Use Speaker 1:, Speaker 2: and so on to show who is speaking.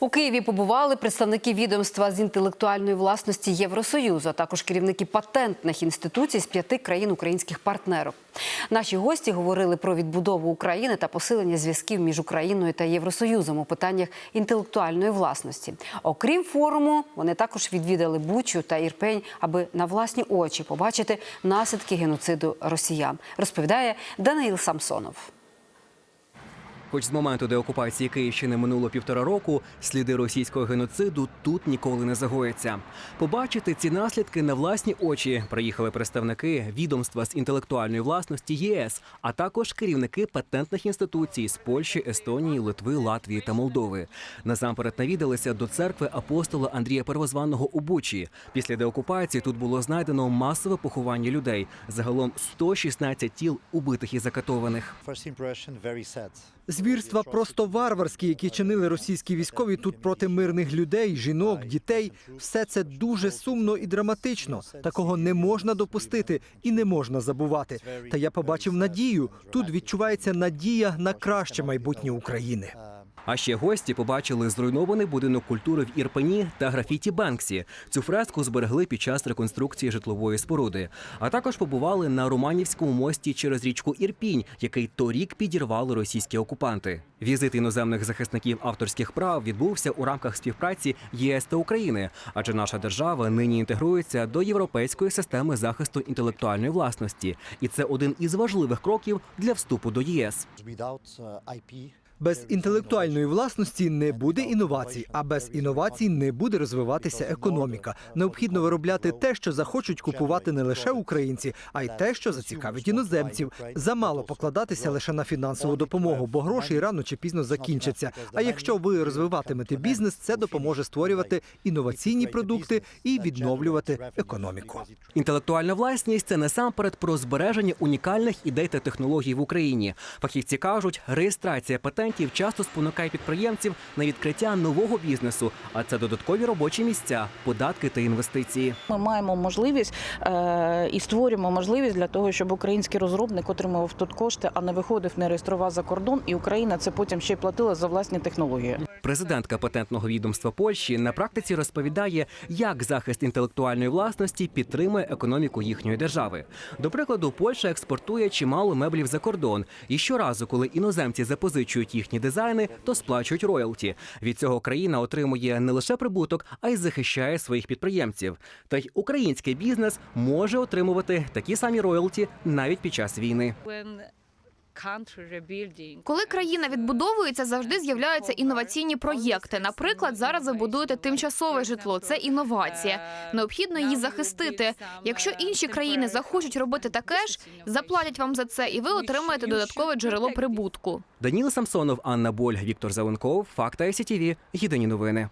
Speaker 1: У Києві побували представники відомства з інтелектуальної власності Євросоюзу, а також керівники патентних інституцій з п'яти країн українських партнерів. Наші гості говорили про відбудову України та посилення зв'язків між Україною та Євросоюзом у питаннях інтелектуальної власності. Окрім форуму, вони також відвідали Бучу та Ірпень, аби на власні очі побачити наслідки геноциду росіян. Розповідає Даниїл Самсонов.
Speaker 2: Хоч з моменту деокупації Київщини минуло півтора року, сліди російського геноциду тут ніколи не загояться. Побачити ці наслідки на власні очі приїхали представники відомства з інтелектуальної власності ЄС, а також керівники патентних інституцій з Польщі, Естонії, Литви, Латвії та Молдови. Насамперед навідалися до церкви апостола Андрія Первозванного у Бучі. Після деокупації тут було знайдено масове поховання людей. Загалом 116 тіл убитих і закатованих.
Speaker 3: Звірства просто варварські, які чинили російські військові тут проти мирних людей, жінок, дітей. Все це дуже сумно і драматично. Такого не можна допустити і не можна забувати. Та я побачив надію. Тут відчувається надія на краще майбутнє України.
Speaker 2: А ще гості побачили зруйнований будинок культури в Ірпені та графіті Бенксі. Цю фреску зберегли під час реконструкції житлової споруди. А також побували на Романівському мості через річку Ірпінь, який торік підірвали російські окупанти. Візит іноземних захисників авторських прав відбувся у рамках співпраці ЄС та України, адже наша держава нині інтегрується до європейської системи захисту інтелектуальної власності, і це один із важливих кроків для вступу до ЄС.
Speaker 3: Без інтелектуальної власності не буде інновацій, а без інновацій не буде розвиватися економіка. Необхідно виробляти те, що захочуть купувати не лише українці, а й те, що зацікавить іноземців. Замало покладатися лише на фінансову допомогу, бо гроші рано чи пізно закінчаться. А якщо ви розвиватимете бізнес, це допоможе створювати інноваційні продукти і відновлювати економіку.
Speaker 2: Інтелектуальна власність це насамперед про збереження унікальних ідей та технологій в Україні. Фахівці кажуть, реєстрація патентів часто спонукає підприємців на відкриття нового бізнесу, а це додаткові робочі місця, податки та інвестиції.
Speaker 4: Ми маємо можливість е, і створюємо можливість для того, щоб український розробник отримував тут кошти, а не виходив, не реєстрував за кордон, і Україна це потім ще й платила за власні технології.
Speaker 2: Президентка патентного відомства Польщі на практиці розповідає, як захист інтелектуальної власності підтримує економіку їхньої держави. До прикладу, Польща експортує чимало меблів за кордон, і щоразу, коли іноземці запозичують їхні дизайни, то сплачують роялті. Від цього країна отримує не лише прибуток, а й захищає своїх підприємців. Та й український бізнес може отримувати такі самі роялті навіть під час війни.
Speaker 5: Коли країна відбудовується, завжди з'являються інноваційні проєкти. Наприклад, зараз ви будуєте тимчасове житло. Це інновація. Необхідно її захистити. Якщо інші країни захочуть робити таке ж, заплатять вам за це, і ви отримаєте додаткове джерело прибутку.
Speaker 2: Даніл Самсонов, Анна Боль, Віктор Зеленков, Факта СІТІВІ. Єдині новини.